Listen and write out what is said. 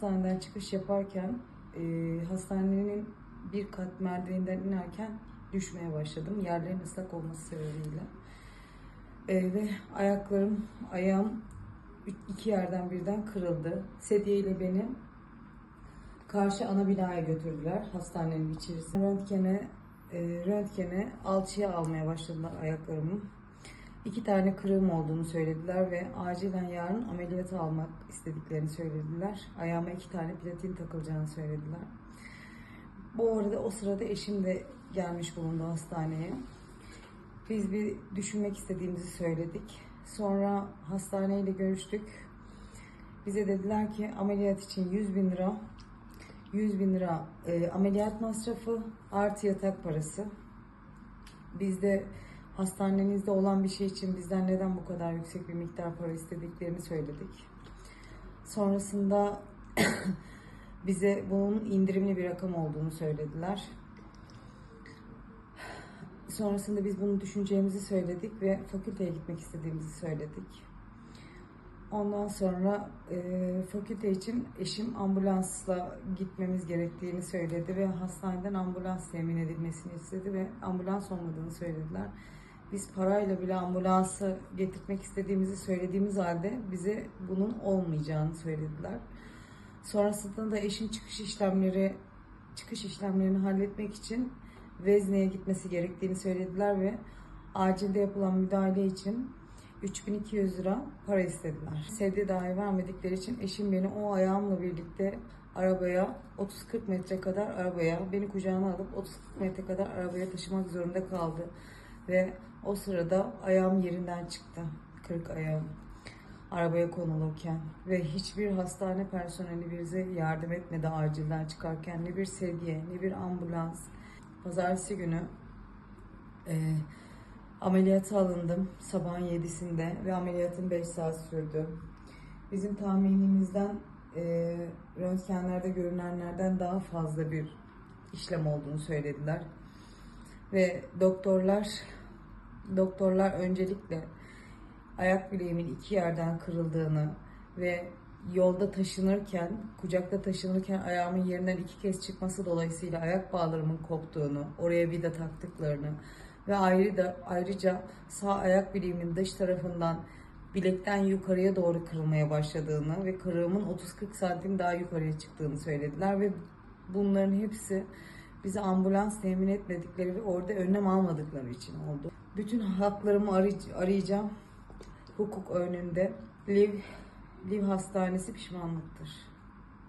Hastaneden çıkış yaparken e, hastanenin bir kat merdivenden inerken düşmeye başladım. Yerlerin ıslak olması sebebiyle. E, ve ayaklarım, ayağım iki yerden birden kırıldı. Sedye ile beni karşı ana binaya götürdüler hastanenin içerisine. Röntgene, e, röntgene alçıya almaya başladılar ayaklarımı. İki tane kırığım olduğunu söylediler ve acilen yarın ameliyata almak istediklerini söylediler. Ayağıma iki tane platin takılacağını söylediler. Bu arada o sırada eşim de gelmiş bulundu hastaneye. Biz bir düşünmek istediğimizi söyledik. Sonra hastaneyle görüştük. Bize dediler ki ameliyat için 100 bin lira, 100 bin lira e, ameliyat masrafı artı yatak parası. Biz de hastanenizde olan bir şey için bizden neden bu kadar yüksek bir miktar para istediklerini söyledik. Sonrasında bize bunun indirimli bir rakam olduğunu söylediler. Sonrasında biz bunu düşüneceğimizi söyledik ve fakülteye gitmek istediğimizi söyledik. Ondan sonra e, fakülte için eşim ambulansla gitmemiz gerektiğini söyledi ve hastaneden ambulans temin edilmesini istedi ve ambulans olmadığını söylediler. Biz parayla bile ambulansı getirmek istediğimizi söylediğimiz halde bize bunun olmayacağını söylediler. Sonrasında da eşin çıkış işlemleri çıkış işlemlerini halletmek için Vezne'ye gitmesi gerektiğini söylediler ve acilde yapılan müdahale için 3200 lira para istediler. Sedye dahi vermedikleri için eşim beni o ayağımla birlikte arabaya 30-40 metre kadar arabaya beni kucağına alıp 30-40 metre kadar arabaya taşımak zorunda kaldı. Ve o sırada ayağım yerinden çıktı. Kırık ayağım. Arabaya konulurken ve hiçbir hastane personeli bize yardım etmedi acilden çıkarken. Ne bir sedye, ne bir ambulans. Pazartesi günü e, ameliyata alındım sabahın 7'sinde ve ameliyatım 5 saat sürdü. Bizim tahminimizden e, röntgenlerde görünenlerden daha fazla bir işlem olduğunu söylediler. Ve doktorlar doktorlar öncelikle ayak bileğimin iki yerden kırıldığını ve yolda taşınırken, kucakta taşınırken ayağımın yerinden iki kez çıkması dolayısıyla ayak bağlarımın koptuğunu, oraya vida taktıklarını ve ayrı da, ayrıca sağ ayak bileğimin dış tarafından bilekten yukarıya doğru kırılmaya başladığını ve kırığımın 30-40 santim daha yukarıya çıktığını söylediler ve bunların hepsi bize ambulans temin etmedikleri ve orada önlem almadıkları için oldu. Bütün haklarımı aray- arayacağım hukuk önünde. Liv, Liv Hastanesi pişmanlıktır.